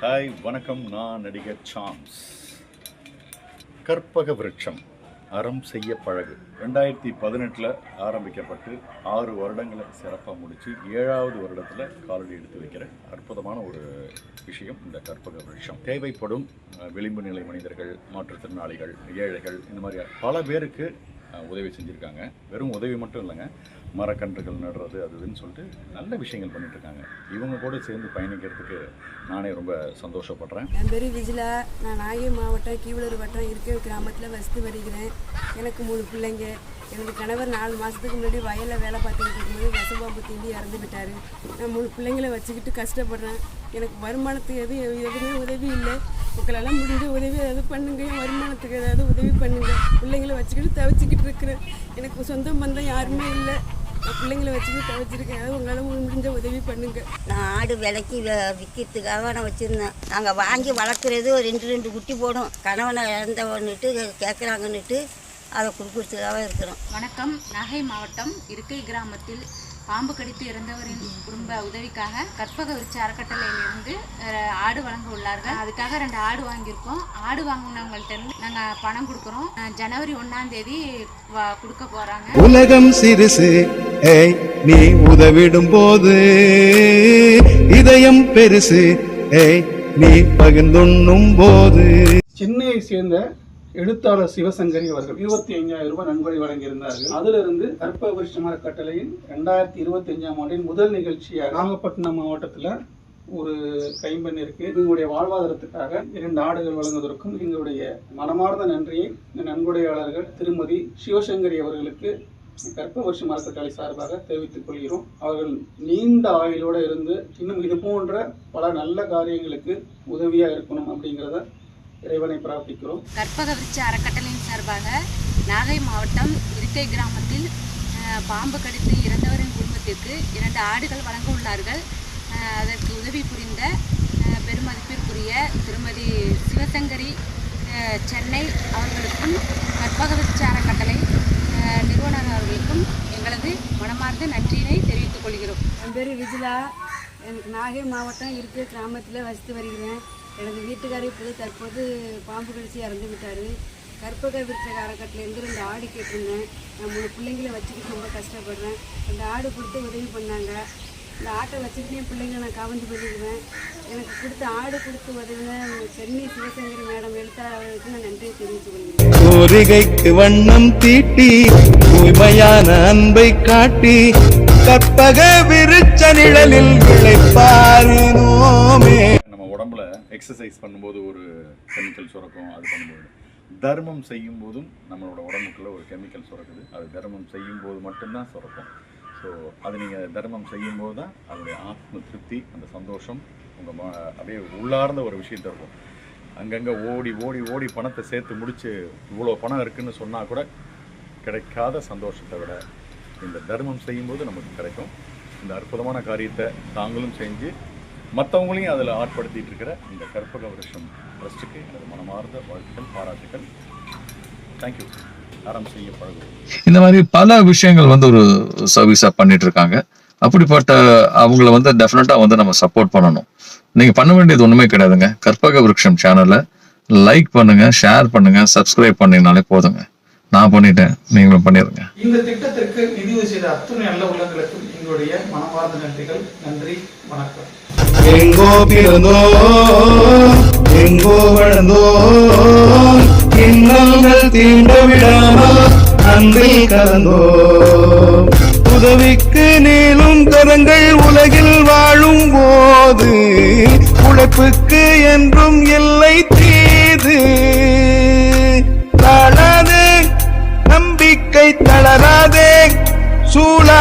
Hi வணக்கம் நான் நடிகர் சாம்ஸ். கற்பக விருட்சம் அறம் செய்ய பழகு. ரெண்டாயிரத்தி பதினெட்டில் ஆரம்பிக்கப்பட்டு ஆறு வருடங்களை சிறப்பாக முடித்து ஏழாவது வருடத்தில் காலடி எடுத்து வைக்கிற அற்புதமான ஒரு விஷயம் இந்த கற்பக விருட்சம். தேவைப்படும் விளிம்பு நிலை மனிதர்கள் மாற்றுத்திறனாளிகள் ஏழைகள் இந்த மாதிரி பல பேருக்கு உதவி செஞ்சுருக்காங்க. வெறும் உதவி மட்டும் இல்லைங்க மரக்கன்றுகள் நடுறது அது இதுன்னு சொல்லிட்டு நல்ல விஷயங்கள் பண்ணிட்டு இருக்காங்க இவங்க கூட சேர்ந்து பயணிக்கிறதுக்கு நானே ரொம்ப சந்தோஷப்படுறேன். என் பேர் விஜிலா நான் நாகை மாவட்டம் கீவளூர் வட்டம் இருக்கை கிராமத்தில் வசித்து வருகிறேன். எனக்கு மூணு பிள்ளைங்க. எனது கணவர் நாலு மாதத்துக்கு முன்னாடி வயலில் வேலை பார்த்துக்கிட்டு இருக்கும்போது விஷப்பாம்பு தீண்டி இறந்து விட்டார். நான் மூணு பிள்ளைங்களை வச்சுக்கிட்டு கஷ்டப்படுறேன். எனக்கு வருமானத்துக்கு எதுவும் எதுவுமே உதவி இல்லை. உங்களெல்லாம் முடிஞ்ச உதவி ஏதாவது பண்ணுங்க. வருமானத்துக்கு ஏதாவது உதவி பண்ணுங்கள் வச்சுக்கிட்டு தவிச்சிக்கிட்டு இருக்கிறேன். எனக்கு சொந்த பந்தம் யாருமே இல்லை. நான் பிள்ளைங்களை வச்சுக்கிட்டு தவிச்சிருக்கேன். ஏதாவது உங்களால் முடிஞ்ச உதவி பண்ணுங்க. நான் ஆடு விலைக்கு விற்கிறதுக்காக நான் வச்சுருந்தேன். நாங்கள் வாங்கி வளர்க்குறது ஒரு ரெண்டு ரெண்டு குட்டி போடும் கணவனை இழந்தவன்னுட்டு கேட்குறாங்கன்னுட்டு அதை கொடுக்குறதுக்காக இருக்கிறோம். வணக்கம். நாகை மாவட்டம் இருக்கை கிராமத்தில் பாம்பு கடித்து இறந்தவரின் குடும்ப உதவிக்காக கற்பக விருட்ச அறக்கட்டளையிலிருந்து ஆடு வழங்க உள்ளார்கள். அதுக்காக ரெண்டு ஆடு வாங்கியிருக்கோம். ஆடு வாங்கினவங்கள்ட்ட இருந்து நாங்கள் பணம் கொடுக்குறோம். ஜனவரி ஒன்றாம் தேதி வ- கொடுக்க போகிறாங்க உலகம் சிறுசு ஏய் நீ உதவிடும் போது இதயம் பெருசு ஏய் நீ பகிர்ந்துண்ணும் போது சென்னையை சேர்ந்த எழுத்தாளர் சிவசங்கரி அவர்கள் இருபத்தி ஐந்தாயிரம் ரூபாய் நன்கொடை வழங்கியிருந்தார்கள். அதிலிருந்து கற்ப விருஷமர கட்டளையின் ரெண்டாயிரத்தி இருபத்தி அஞ்சாம் ஆண்டின் முதல் நிகழ்ச்சியாக நாகப்பட்டினம் மாவட்டத்தில் ஒரு கைம்பெண் இருக்கு. எங்களுடைய வாழ்வாதாரத்துக்காக இரண்டு ஆடுகள் வழங்குவதற்கும் எங்களுடைய மனமார்ந்த நன்றியை நன்கொடையாளர்கள் திருமதி சிவசங்கரி அவர்களுக்கு கற்ப வருஷ அறக்கட்டளை சார்பாக தெரிவித்துக் கொள்கிறோம். அவர்கள் நீண்ட ஆயுளோடு இருந்து இன்னும் இது போன்ற பல நல்ல காரியங்களுக்கு உதவியாக இருக்கணும் அப்படிங்கிறத இறைவனை பிரார்த்திக்கிறோம். கற்பக விருட்ச அறக்கட்டளையின் சார்பாக நாகை மாவட்டம் இருக்கை கிராமத்தில் பாம்பு கடித்து இறந்தவரின் குடும்பத்திற்கு இரண்டு ஆடுகள் வழங்க உள்ளார்கள். அதற்கு உதவி புரிந்த பெருமதிப்பிற்குரிய திருமதி சிவசங்கரி சென்னை அவர்களுக்கும் கற்பக விருட்ச அறக்கட்டளை நிறுவனர் அவர்களுக்கும் எங்களது மனமார்ந்த நன்றியினை தெரிவித்துக் கொள்கிறோம். என் பேர் விஜிலா. எனக்கு நாகை மாவட்டம் இருக்கிற கிராமத்தில் வசித்து வருகிறேன். எனது வீட்டுக்காரர் இப்போது தற்போது பாம்பு கடிச்சு இறந்து விட்டார். கற்பக விருட்ச அறக்கட்டிலேருந்து ரெண்டு ஆடு கேட்டிருந்தேன். நான் மூணு பிள்ளைங்களை வச்சுக்கிட்டு ரொம்ப கஷ்டப்படுறேன். அந்த ஆடு கொடுத்து உதவி பண்ணாங்க. இந்த ஆட்டை வச்சுக்கிட்டு என் பிள்ளைங்களை நான் கவர்ந்து பண்ணிக்குவேன். எனக்கு கொடுத்த ஆடு கொடுத்து உதவின சென்னை சிவசங்கரி மேடம் எழுத்தாளர்களுக்கு நான் நன்றியை தெரிவித்துக் கொள்கிறேன். கோரிகைக்கு வண்ணம் தீட்டி தூய்மையான அன்பை காட்டி கற்பக விருச்ச நிழலில் விளைப்பா எக்ஸசைஸ் பண்ணும்போது ஒரு கெமிக்கல் சுரக்கும் அது பண்ணும்போது. தர்மம் செய்யும் போதும் நம்மளோட உடம்புக்குள்ள ஒரு கெமிக்கல் சுரக்குது. அது தர்மம் செய்யும் போது மட்டும்தான் சுரக்கும். ஸோ அது நீங்கள் தர்மம் செய்யும் போது தான் அதோடைய ஆத்ம திருப்தி அந்த சந்தோஷம் உங்கள் ம அப்படியே உள்ளார்ந்த ஒரு விஷயத்த இருக்கும். அங்கங்கே ஓடி ஓடி ஓடி பணத்தை சேர்த்து முடித்து இவ்வளோ பணம் இருக்குன்னு சொன்னால் கூட கிடைக்காத சந்தோஷத்தை விட இந்த தர்மம் செய்யும்போது நமக்கு கிடைக்கும். இந்த அற்புதமான காரியத்தை தாங்களும் செஞ்சு மற்றவங்களையும் அதில் ஆட்படுத்திட்டு இருக்கிற இந்த கற்பக வருஷம் ட்ரஸ்ட்டுக்கு எனது மனமார்ந்த வாழ்த்துக்கள் பாராட்டுக்கள். தேங்க்யூ செய்ய இந்த மாதிரி பல விஷயங்கள் வந்து ஒரு சர்வீஸா பண்ணிட்டு இருக்காங்க. அப்படிப்பட்ட அவங்கள வந்து டெஃபினட்டா வந்து நம்ம சப்போர்ட் பண்ணணும். நீங்க பண்ண வேண்டியது ஒண்ணுமே கிடையாதுங்க. கற்பக விருட்சம் சேனலை லைக் பண்ணுங்க ஷேர் பண்ணுங்க சப்ஸ்கிரைப் பண்ணீங்கனாலே போதுங்க. நான் பண்ணிட்டேன். நீங்களும் பண்ணிருங்க. இந்த திட்டத்திற்கு நிதியுதவி செய்த அத்துணை நல்ல உள்ளங்களுக்கும் எங்களுடைய மனமார்ந்த நன்றிகள். நன்றி. வணக்கம். எங்கோ பிறந்தோ எங்கோ வளர்ந்தோ இன்னல்கள் தீண்ட விடாமல் அன்பில் கலந்தோ. உதவிக்கு நீளும் கரங்கள் உலகில் வாழும் போது உழைப்புக்கு என்றும் இல்லை.